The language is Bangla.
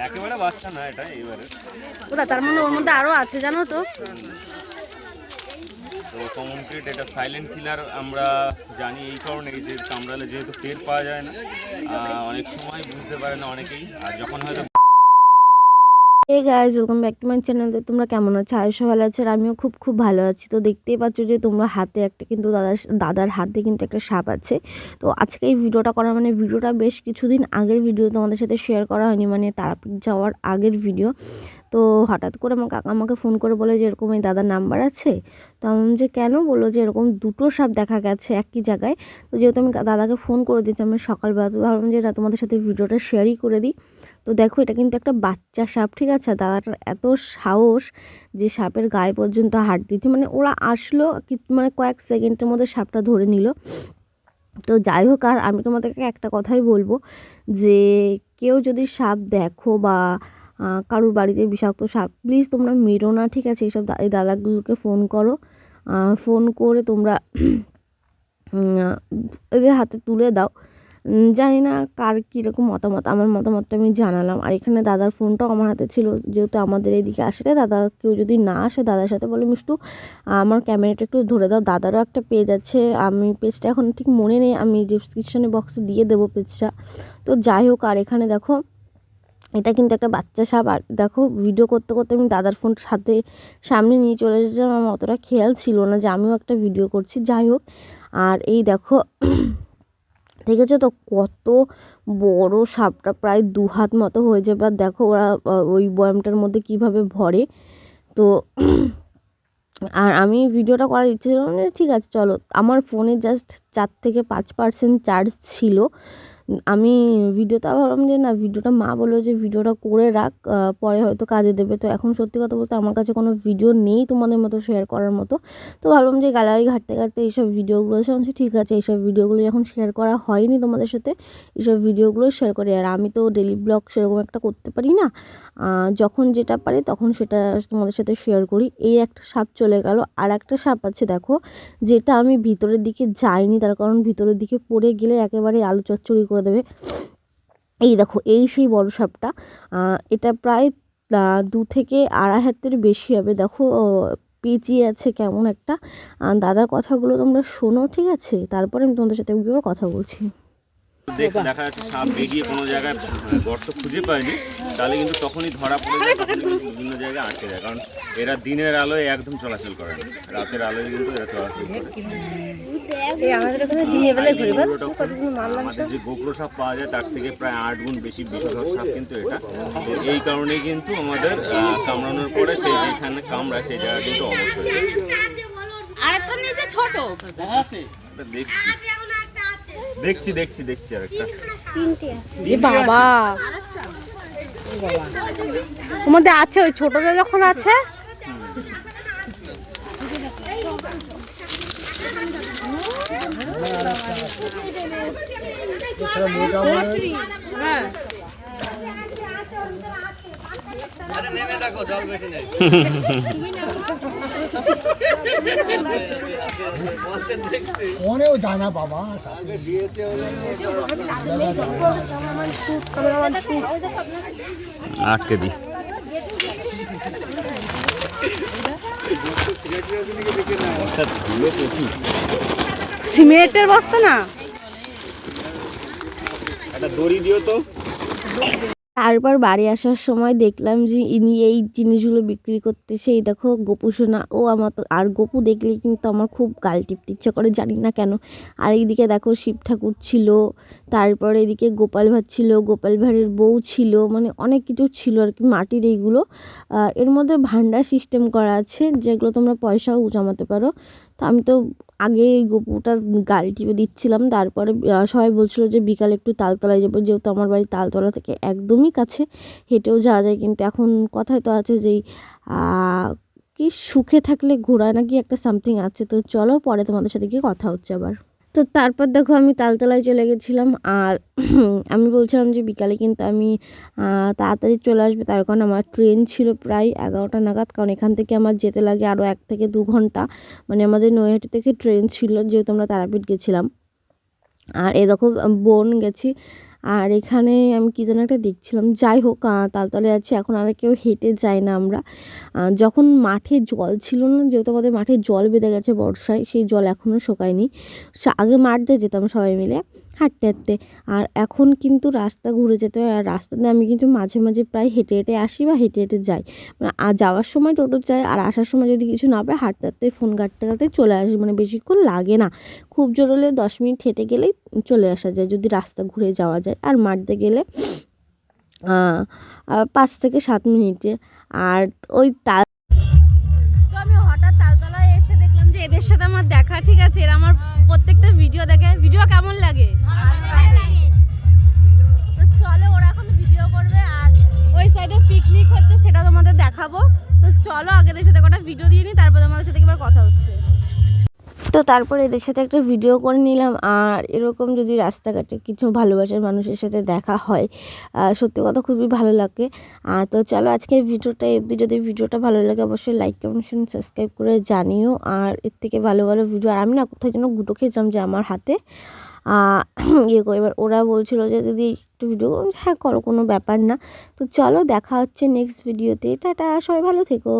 একেবারে বাচ্চা না এটা এবারে ওটা তার মানে ওর মধ্যে আরও আছে জানো তো? তো কমপ্লিট এটা সাইলেন্ট কিলার আমরা জানি এই কারণে যে কামড়ালে যেহেতু টের পাওয়া যায় না আহ, অনেক সময় বুঝতে পারে না অনেকেই। আর যখন হয়তো এই guys welcome back to my channel তো তোমরা কেমন আছো? আয়ুষ ভালো আছো আর আমিও খুব খুব ভালো আছি। তো দেখতেই পাচ্ছ যে তোমরা হাতে একটা কিন্তু দাদার দাদার হাতে কিন্তু একটা সাপ আছে। তো আজকে এই ভিডিওটা করা মানে ভিডিওটা বেশ কিছুদিন আগের ভিডিও তোমাদের সাথে শেয়ার করা হয়নি মানে তারাপীঠ যাওয়ার আগের ভিডিও। তো হঠাৎ করে আমার কাকা আমাকে ফোন করে বলে যে, এরকম এই দাদার নাম্বার আছে? তো আমি যে, কেন? বলল যে, এরকম দুটো সাপ দেখা গেছে একই জায়গায়। তো যেহেতু আমি দাদাকে ফোন করে দিয়েছি, আমি সকালবেলা তো ভাবলাম যে না তোমাদের সাথে ভিডিওটা শেয়ারই করে দিই। তো দেখো, এটা কিন্তু একটা বাচ্চা সাপ, ঠিক আছে? দাদাটার এত সাহস যে, সাপের গায়ে পর্যন্ত হাত দিচ্ছে মানে ওরা আসলো মানে কয়েক সেকেন্ডের মধ্যে সাপটা ধরে নিল। তো যাই হোক, আর আমি তোমাদেরকে একটা কথাই বলব যে, কেউ যদি সাপ দেখো বা কারোর বাড়িতে বিষাক্ত সাপ। প্লিজ তোমরা মেরো না, ঠিক আছে? এইসব এই দাদাগুলোকে ফোন করো। ফোন করে তোমরা এদের হাতে তুলে দাও। জানি না কার কীরকম মতামত। আমার মতামতটা আমি জানালাম। আর এখানে দাদার ফোনটাও আমার হাতে ছিল। যেহেতু আমাদের এদিকে আসলে দাদা কেউ যদি না আসে, দাদার সাথে বলে, মিষ্টু আমার ক্যামেরাটা একটু ধরে দাও। দাদারও একটা পেজ আছে। আমি পেজটা এখন ঠিক মনে নেই। আমি ডিসক্রিপশনে বক্সে দিয়ে দেবো পেজটা। তো যাই হোক, আর এখানে দেখো এটা কিন্তু একটা বাচ্চা সাপ আর দেখো ভিডিও করতে করতে আমি দাদার ফোন সাথে সামনে নিয়ে চলে এসেছিলাম। আমার অতটা খেয়াল ছিল না যে আমিও একটা ভিডিও করছি। যাই হোক, আর এই দেখো, দেখেছ তো কত বড় সাপটা প্রায় দু হাত মতো হয়ে যাবে। আর দেখো, ওরা ওই বয়ামটার মধ্যে কীভাবে ভরে। তো, আর আমি ভিডিওটা করার ইচ্ছে ছিল ঠিক আছে, চলো। আমার ফোনে জাস্ট চার থেকে পাঁচ পার্সেন্ট চার্জ ছিল। আমি ভিডিওটা ভাবলাম যে না, ভিডিওটা মা বলল যে ভিডিওটা করে রাখ পরে হয়তো কাজে দেবে। তো এখন সত্যি কথা বলতে আমার কাছে কোনো ভিডিও নেই তোমাদের মতো শেয়ার করার মতো। তো ভাবলাম যে গ্যালারি ঘাটতে ঘাটতে এইসব ভিডিওগুলো বলছি ঠিক আছে, এইসব ভিডিওগুলো যখন শেয়ার করা হয়নি তোমাদের সাথে, এইসব ভিডিওগুলো শেয়ার করি। আর আমি তো ডেলি ব্লগ সেরকম একটা করতে পারি না। যখন যেটা পারি তখন সেটা তোমাদের সাথে শেয়ার করি। এই একটা সাপ চলে গেল। আর একটা সাপ আছে দেখো, যেটা আমি ভিতরের দিকে যাইনি, তার কারণ ভিতরের দিকে পড়ে গেলে একেবারে আলু চচ্চড়ি করে দেবে। এই দেখো, এই সেই বড় সাপটা এটা প্রায় দু থেকে আড়াই হাতের বেশি হবে। দেখো পেঁচিয়ে আছে কেমন একটা। দাদার কথাগুলো তোমরা শোনো, ঠিক আছে? তারপরে আমি তোমাদের সাথে কথা বলছি। দেখ দেখা যাচ্ছে সাপ বেরিয়ে কোনো জায়গায় গর্ত খুঁজে পায়নি। তাহলে কিন্তু তখনই ধরা পড়ে যায় কিন্তু বিভিন্ন জায়গায় আটকে যায় কারণ এরা দিনের আলোয় একদম চলাচল করে না। রাতের আলোয় কিন্তু এরা চলাচল করে আমাদের যে গোপ্রো সাপ পাওয়া যায় তার থেকে প্রায় আট গুণ বেশি বিষধর সাপ কিন্তু এটা। তো এই কারণেই কিন্তু আমাদের আহ, কামড়ানোর পরে সেই যেখানে কামড়ায় সেই জায়গা কিন্তু অবশ্যই আরেকটা নিচে ছোট। দেখছি। দেখছি দেখছি দেখছি আর একটা এ বাবা। মধ্যে আছে ওই ছোটটা যখন আছে। ফোনেও যায় না বাবা আটকে দিই সিমেন্টের বস্তা না? একটা দড়ি দিও তো। তারপর বাড়ি আসার সময় দেখলাম যে ইনি এই জিনিসগুলো বিক্রি করতেছে। এই দেখো গপু সোনা, ও আমার তো, আর গপু দেখলে কিন্তু আমার খুব গাল টিপতে ইচ্ছে করে, জানি না কেন। আর এইদিকে দেখো শিব ঠাকুর ছিল, তারপরে এদিকে গোপাল ভাঁড় ছিল, গোপাল ভাঁড়ের বউ ছিল মানে অনেক কিছু ছিল আর কি, মাটির এইগুলো। এর মধ্যে ভান্ডার সিস্টেম করা আছে, যেগুলো তোমরা পয়সাও জমাতে পারো। তো আমি তো আগে গপুটার গাল টিপে দিচ্ছিলাম, তারপরে সবাই বলছিল যে বিকালে একটু তালতলায় যাব, যেহেতু আমার বাড়ি তালতলা থেকে একদমই কাছে হেঁটেও যাওয়া যায়। কিন্তু এখন কথায় তো আছে যেই কি সুখে থাকলে ঘোড়ায় নাকি একটা সামথিং আছে। তো চলো পরে তোমাদের সাথে গিয়ে কথা হচ্ছে আবার। তো তারপর দেখো আমি তালতলায় চলে গেছিলাম আর আমি বলছিলাম যে বিকালে কিন্তু আমি তাড়াতাড়ি চলে আসবে। তার কারণ আমার ট্রেন ছিল প্রায় এগারোটা নাগাদ। কারণ এখান থেকে আমার যেতে লাগে আরও এক থেকে দু ঘণ্টা। মানে আমাদের নৈহাটি থেকে ট্রেন ছিল, যেহেতু আমরা তারাপীঠ গেছিলাম। আর এ দেখো, বোন গেছি। আর এখানে আমি কী যেন একটা দেখছিলাম, যাই হোক তালতলে আছে, এখন আর কেউ হেঁটে যায় না আমরা। যখন মাঠে জল ছিল না, যেহেতু আমাদের মাঠে জল বেঁধে গেছে বর্ষায়, সেই জল এখনও শোকায়নি। আগে মাঠ দিয়ে যেতাম সবাই মিলে। হাঁটতে হাঁটতে। আর এখন কিন্তু রাস্তা ঘুরে যেতে হয়। আর রাস্তাতে আমি কিন্তু মাঝে মাঝে প্রায় হেঁটে হেঁটে আসি বা হেঁটে হেঁটে যাই। মানে আর যাওয়ার সময় টোটো চাই আর আসার সময় যদি কিছু না পাই হাঁটতে হাঁটতে ফোন কাটতে কাটতে চলে আসি। মানে বেশিক্ষণ লাগে না। খুব জোর হলে দশ মিনিট হেঁটে গেলেই চলে আসা যায় যদি রাস্তা ঘুরে যাওয়া যায়। আর মাঠতে গেলে পাঁচ থেকে সাত মিনিটে। আর ওই তাল যে এদের সাথে আমার দেখা, ঠিক আছে? এরা আমার প্রত্যেকটা ভিডিও দেখে। ভিডিও কেমন লাগে? তো চলো, ওরা এখন ভিডিও করবে আর ওই সাইডে পিকনিক হচ্ছে, সেটা তোমাদের দেখাবো। তো চলো, আগেদের সাথে কটা ভিডিও দিয়ে নিই তারপর তোমাদের সাথে এবার কথা হচ্ছে। তো তারপরে এদের সাথে একটা ভিডিও করে নিলাম। আর এরকম যদি রাস্তাঘাটে কিছু ভালোবাসার মানুষের সাথে দেখা হয় সত্যি কথা খুবই ভালো লাগে। আহ, তো চলো আজকের ভিডিওটা অবধি। যদি ভিডিওটা ভালো লাগে অবশ্যই লাইক কমেন্ট সাবস্ক্রাইব করে জানিও। আর এর থেকে ভালো ভালো ভিডিও আর আমি না কোথায় যেন গুটো খেয়েছিলাম যে আমার হাতে। ইয়ে করে এবার ওরা বলছিল যে যদি একটু ভিডিও হ্যাঁ করো কোনো ব্যাপার না। তো চলো দেখা হচ্ছে নেক্সট ভিডিওতে টাটা সবাই ভালো থেকো।